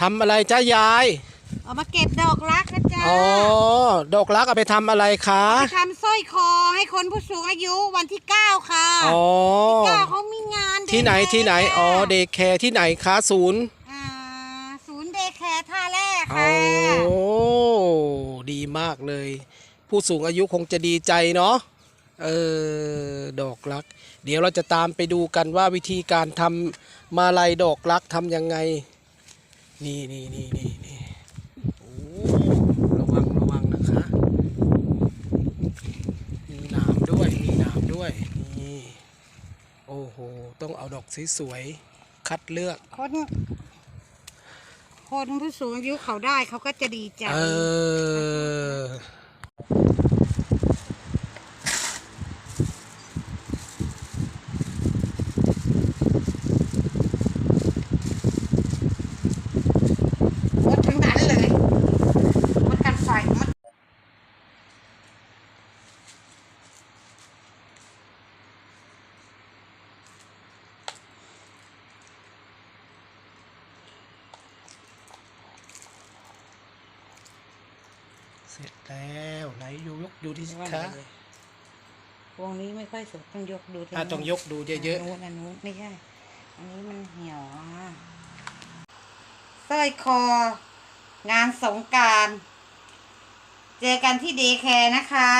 ทำอะไรจ้ายาย เอามาเก็บดอกรักนะจ๊ะอ๋อ ดอกรักเอาไปทำอะไรคะ ไปทำสร้อยคอให้คนผู้สูงอายุวันที่เก้าค่ะอ๋อเก้าเขามีงาน ที่ไหนเดย์ที่ไหนค่ะอ๋อ เดย์แคร์ที่ไหนคะศูนย์ อ่าศูนย์เดย์แคร์ท่าแรกโอ้ค่ะดีมากเลย ผู้สูงอายุคงจะดีใจเนาะเออดอกรัก เดี๋ยวเราจะตามไปดูกันว่าวิธีการทำมาลัยดอกรักทำยังไง นี่นี่นี่นี่นี่โอ้ระวังระวังนะคะ มีหนามด้วย มีหนามด้วย นี่ โอ้โห ต้องเอาดอกสวยๆ คัดเลือก คน คนผู้สูงอายุเขาได้เขาก็จะดีใจ เออ หมดทั้งนั้นเลยหมดกันไฟหมด เส ร็จแล้วไหนอยู่ยกดูที่สิคะวงนี้ไม่ค่อยสุดต้องยกดูทีอะต้องยกดูเยอะนนู้นอันนู้นไม่ใช่ อันนี้มันเหี่ยวอะสร้อยคอ งานสงกราร เจอกันที่เดย์แคร์นะคะ